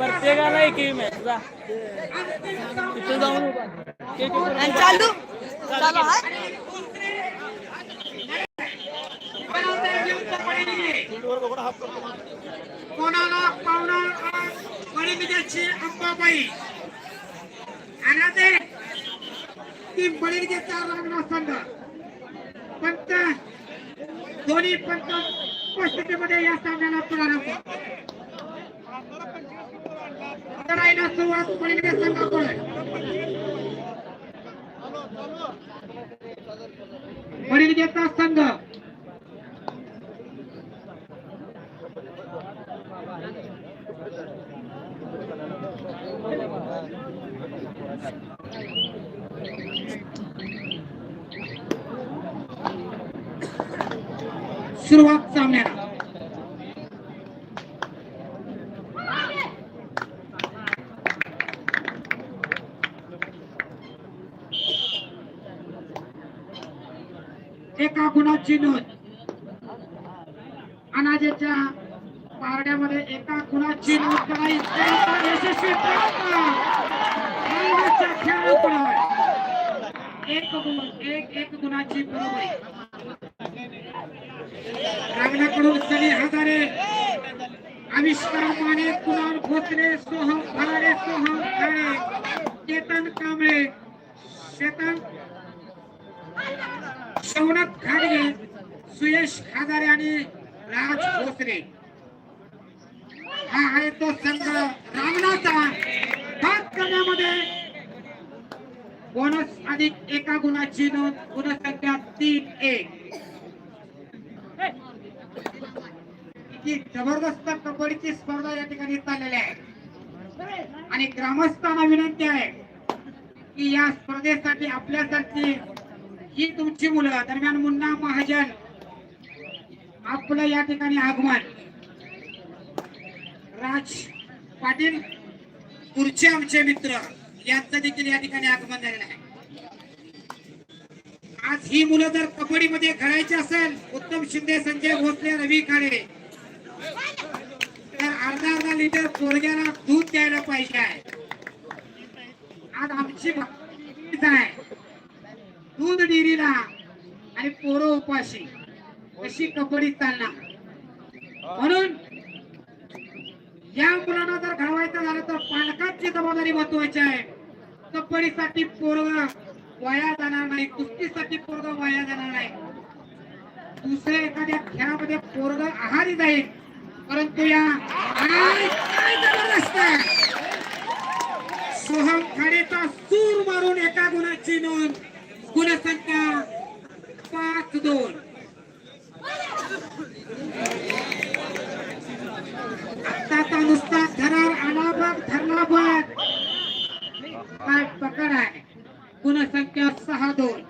प्रत्येकाला एक गेम आहे जा. तिथे जाऊन उभा. एक- एक- आणि चालू कोणाला पाहुणा बळीगिरीची अंबाबाई. आणि ते ती बळीगिरीचा लग्न संघ पंत दोन्ही पंत उपस्थितीमध्ये या सामन्याला प्रारंभ. करायला सुरुवात बळीगिरी संघाकडे बळीगिरीचा संघ. सुरुवात सामन्याला. गुणाची नोंद? अनाजेच्या पारड्यामध्ये एका गुणाची नोंद करायची? यशस्वी एक गुण एक एक गुणाची बरोबरी. रांगणाकडून सनी हजारे आविष्कार माने कुणाल भोसले सोहम फराडे सोहम खाडे चेतन कांबळे चेतन शौनक खाडगे सुयश हजारे आणि राज भोसरे हा आहे तो संघ रांगणाचा भाग करण्यामध्ये बोनस अधिक एका गुणाची नोंद गुणसंख्या तीन एक. किती जबरदस्त कबड्डीची स्पर्धा या ठिकाणी चाललेली आहे. आणि ग्रामस्थांना विनंती आहे की या स्पर्धेसाठी आपल्यासारखी ही तुमची मुलं दरम्यान मुन्ना महाजन आपलं या ठिकाणी आगमन. राज पाटील पुढचे आमचे मित्र यांचं देखील या ठिकाणी आगमन झालेलं आहे. आज ही मुलं जर कबड्डीमध्ये खेळायची असेल उत्तम शिंदे संजय भोसले रवी खाडे तर अर्धा अर्धा लिटर पोरग्याला दूध द्यायला पाहिजे आहे. आज आमची आहे. दूध डिरीला. आणि पोरं उपाशी. अशी कबड्डी चालणार म्हणून या मुलांना जर घडवायचं झालं तर पालकांची जबाबदारी महत्वाची आहे. कबड्डीसाठी पोरग वाया जाणार नाही. कुस्तीसाठी पोरग वाया जाणार नाही. दुसऱ्या एखाद्या खेळामध्ये पोरग आहारी जाईल. परंतु या जबरदस्त सोहम खाडेचा सूर मारून एका गुणाची नोंद. गुणसंख्या पाच दोन आत्ताचा नुसता धरार आला बघ धरला बघ पकड आहे गुणसंख्या सहा दोन.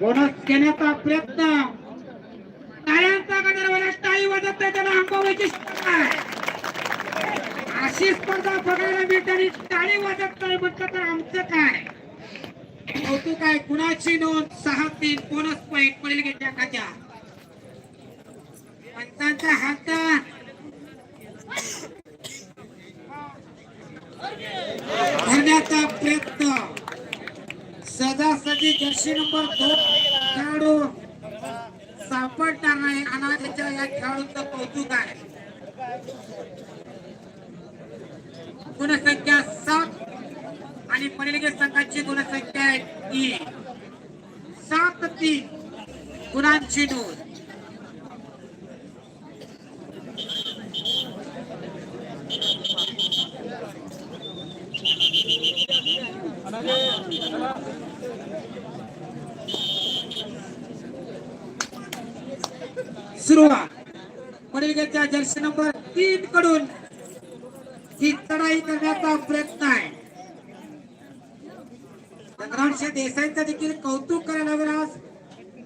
बोनस घेण्याचा प्रयत्न. टाळ्यांचा गजर टाळी वाजत नाही त्याला अंबावण्याची अशी स्पर्धा बघायला मिळते आणि टाळी वाजत नाही म्हटलं तर आमचं काय? कौतुक आहे कुणाची नोंद? सहा तीन बोनस पॉईंट पडेल घेतल्या खात्या पंचांचा हात. धरण्याचा प्रयत्न. सजासजी जर्सी नंबर दोन खेळाडू सापडणार नाही. अनाथच्या या खेळाडूंचं कौतुक आहे. गुणसंख्या सात आणि पहिले संघाची गुणसंख्या आहे तीन सात तीन गुणांची नोंद. सुरुवात. पडलेल्या जर्सी नंबर तीन कडून ही चढाई करण्याचा प्रयत्न आहे. चंद्रांशी देसाईंचं देखील कौतुक करायला आज.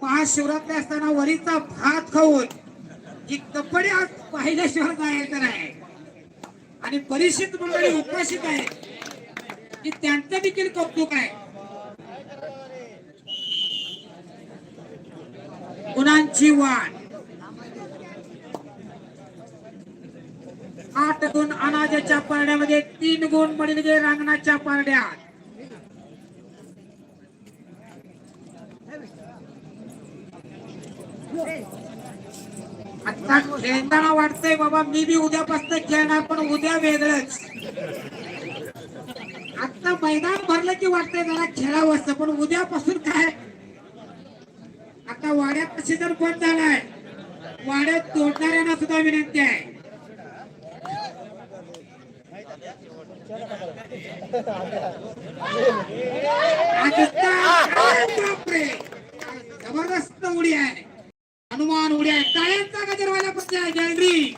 महाशिवरात्री असताना वरीचा भात खाऊन ही कपडे आज पाहिल्याशिवाय जायचं आहे आणि बरीचशीच मंडळी उपाशित आहे की त्यांचं देखील कौतुक आहे. गुणांची वाढ आठ गुण अनाजाच्या पारड्यामध्ये तीन गुण मडिलगे रांगणाच्या पारड्यात. आता खेळताना वाटतंय बाबा मी बी उद्यापासून खेळणार पण उद्या वेगळंच. आता मैदान भरलं की वाटतंय जरा खेळावं असतं पण उद्यापासून काय? आता वाड्यात जर बंद झालाय वाड्यात तोडणाऱ्यांना सुद्धा विनंती आहे. जबरदस्त उडी आहे हनुमान उडी आहे टाळ्यांचा गजरवाला वाल्यापासून आहे गॅलरी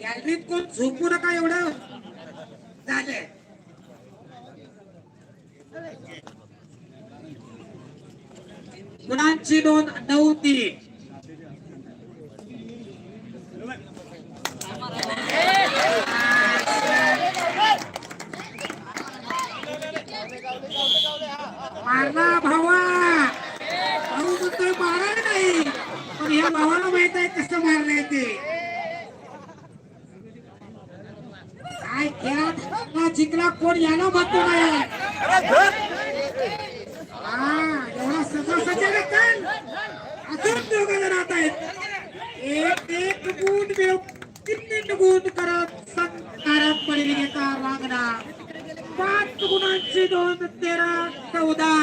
गॅलरीत कोण झोपू नका एवढं झालंय गुणांची नोंद नऊ तीन. मारला भावा. भाऊ म्हणतोय मारा नाही. पण ह्या भावाला माहीत आहे कसं मारलंय ते. काय खेळात जिंकला कोण याला म्हणतो नाही हा एवढा सजा सजा काल अजून दोघ जण आता आहेत. एक एक गुण मिळून तीन गुण करत संस्कारात पडली घेता रांगणा पाच गुणांची नोंद तेरा चौदा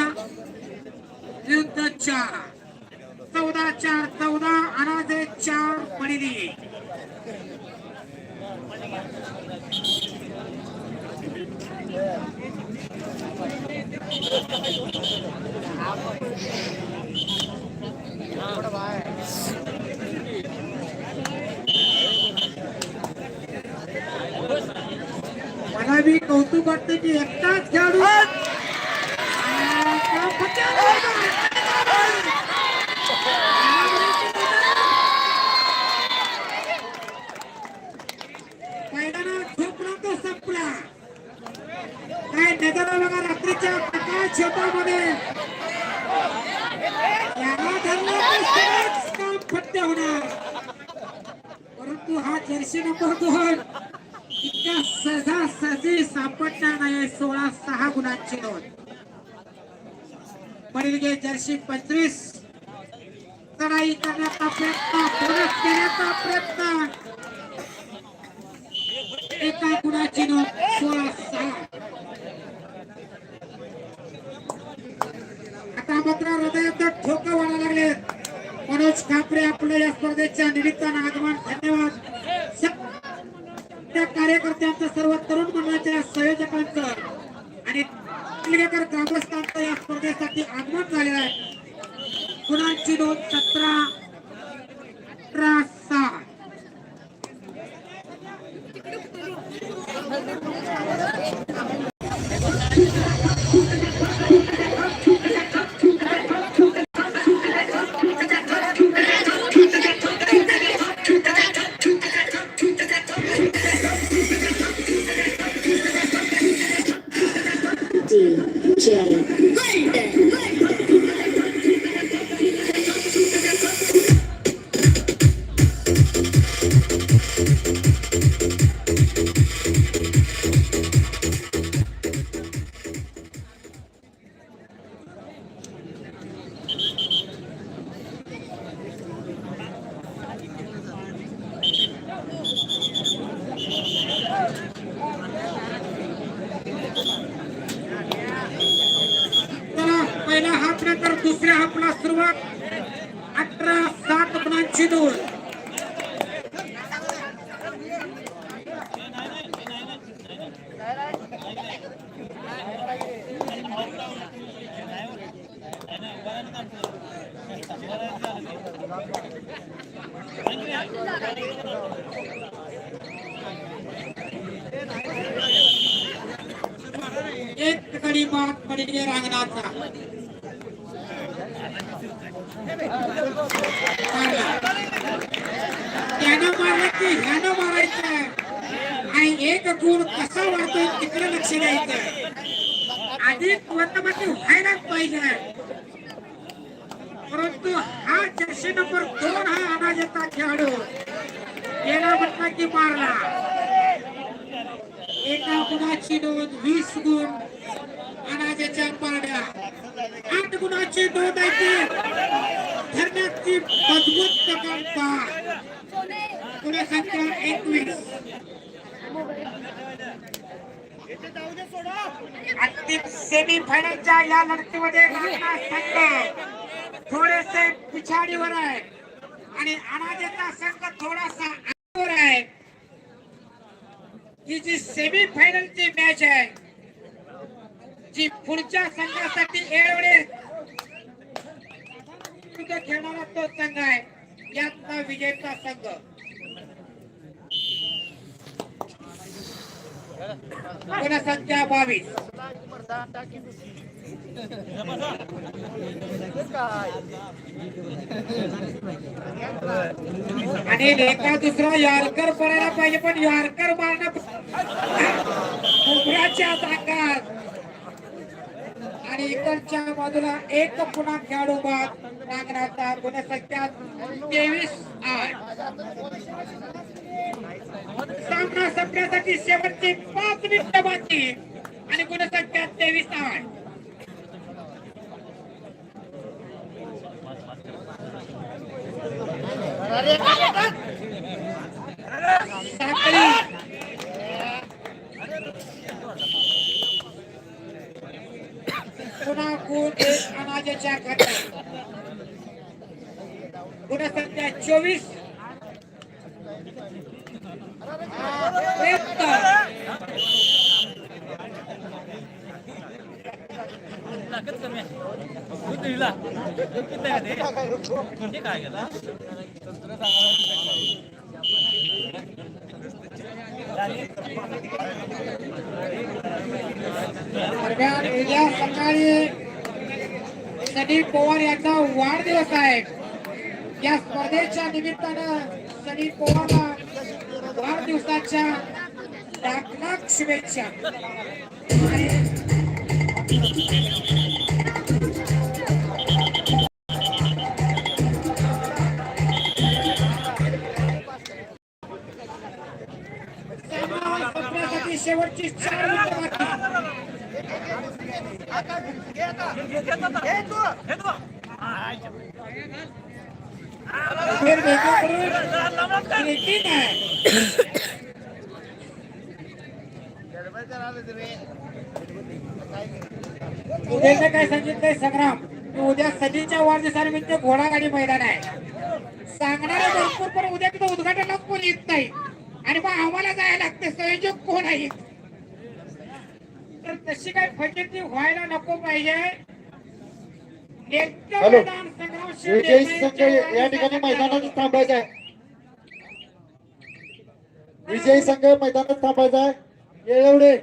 विरुद्ध चार. चौदा चार चौदा अनाजे चार पडली. बाय बी कौतुक वाटतं की एकटाच खेळाडू. मैदानात झोपला तो संपला. काय नजर बघा रात्रीच्या प्रकाश शेतामध्ये याला धरलं तर सगळंच काम फत्ते होणार. परंतु हा जर्सी नंबर दोन. इतक्या सहजा सहजी सापडणार नाही सोळा सहा गुणांची नोंद. पडीलगे जर्सी पंचवीस. चढाई करण्याचा प्रयत्न परत देण्याचा प्रयत्न. एका गुणाची नोंद सोळा सहा. आता मात्र हृदयात ठोका वाढायला लागले मनोज कापरे आपल्या या स्पर्धेच्या निमित्तानं आगमन धन्यवाद. कार्यकर्त्यांचं सर्व तरुण मंडळाच्या संयोजकांचं आणि पिलगेकर ग्रामस्थांचं या स्पर्धेसाठी आगमन झालेलं आहे. गुणांची नोंद सतरा अठरा सहा. एक कडी बाग पडले रांगणाचा. त्यानं मारलं की ह्यानं मारायचं. आणि एक गुण कसा वाढतोय तिकडे लक्ष द्यायचं. आधी वर्तमान व्हायलाच पाहिजे. परंतु हा जर्सी नंबर दोन हा अनाजेचा खेळाडू. गेला म्हटला की मारला. एका गुणाची नोंद वीस गुण. अनाजाच्या पारड्या. आठ गुणाची नोंद आहे. ती धरण्याची मजबूत प्रकल्पा पुढे संख्या एकवीस. अंतिम सेमी फायनलच्या या लढतीमध्ये संघ. थोडेसे पिछाडीवर आहे. आणि अनाजेचा संघ थोडासा आगीवर आहे. ही जी सेमी फायनलची मॅच आहे जी पुढच्या संघासाठी एवढे खेळणारा तो संघ आहे यातला विजेता संघ. गुणसंख्या बावीस. आणि एका दुसरा यारकर पडायला पाहिजे पण यारकर मारणं ताकात आणि इकडच्या बाजूला एक पुन्हा खेळाडू बाद नागराचा गुणसंख्या तेवीस आठ. सामना संपण्यासाठी शेवटची पाच मिनिटं बाकी. आणि गुणसंख्या तेवीस आठ. पुन्हा गुण एक अनाजाच्या खात्यात गुणसंख्या चोवीस. ताकद कमी आहे. काय गेला? दरम्यान उद्या सकाळी सनी पवार यांचा वाढदिवस आहे. या स्पर्धेच्या निमित्तानं सनी पवारला वाढदिवसाच्या लाख लाख शुभेच्छा. उद्याचं काय सांगितलंय संग्राम? उद्या सजीच्या वाढदिवसानिमित्त घोडागाडी मैदान आहे. सांगणारे भरपूर पण उद्या तिथं उद्घाटनाला कोण येत नाही. आणि मग आम्हाला जायला लागते संयोजक कोण आहे तर तशी काय फजिती व्हायला नको पाहिजे. हॅलो. मैदान विजयी संघ या ठिकाणी वाढदिवसानिमित्त मैदानात थांबायचा आहे. विजयी संघ मैदानात थांबायचा आहे. एवढे.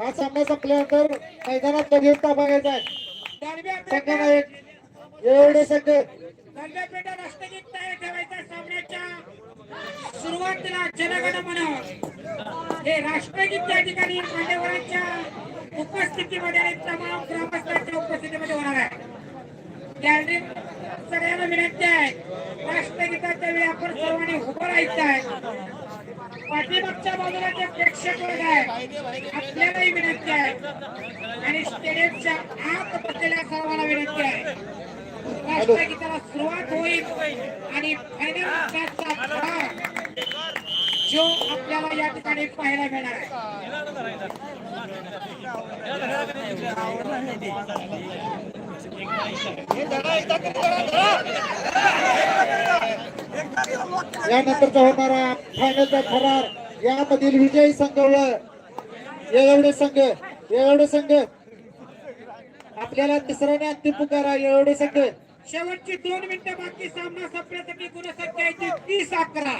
हा सामना संपल्यानंतर मैदानात लगेच थांबायचा आहे. संघ. पेटा- नायक एवढे संघ ठेवायचा सामन्याच्या. सुरुवातीला जनगण मन हे राष्ट्रगीत त्या ठिकाणी मान्यवरांच्या उपस्थितीमध्ये आणि तमाम ग्रामस्थांच्या उपस्थितीमध्ये होणार आहे. गॅलरी सगळ्यांना विनंती आहे राष्ट्रगीताच्या वेळी आपण सर्वांनी उभं राहायचं आहे. पाठीमागच्या बाजूला जे प्रेक्षक वर्ग आहे आपल्यालाही विनंती आहे. आणि स्टेडियमच्या आत बसलेल्या सर्वांना विनंती आहे. राष्ट्रगीताला सुरुवात होईल. आणि फायनल मॅचचा धडा जो आपल्याला या ठिकाणी पाहायला मिळणार आहे. यानंतरचा होणारा फायनलचा थरार यामधील विजयी संघ व एवढे संघ एवढे संघ. आपल्याला तिसऱ्याने अंतिम पुकारा एवढे संघ. शेवटची दोन मिनिटं बाकी सामना संपण्यासाठी गुणसंख्या आहे ती तीस अकरा.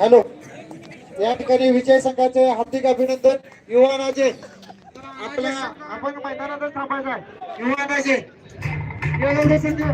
हॅलो. या ठिकाणी विजय संघाचे हार्दिक अभिनंदन. युवानाचे आपल्या आपण मैदानातच थांबायचा आहे. युवानाचे मैदानात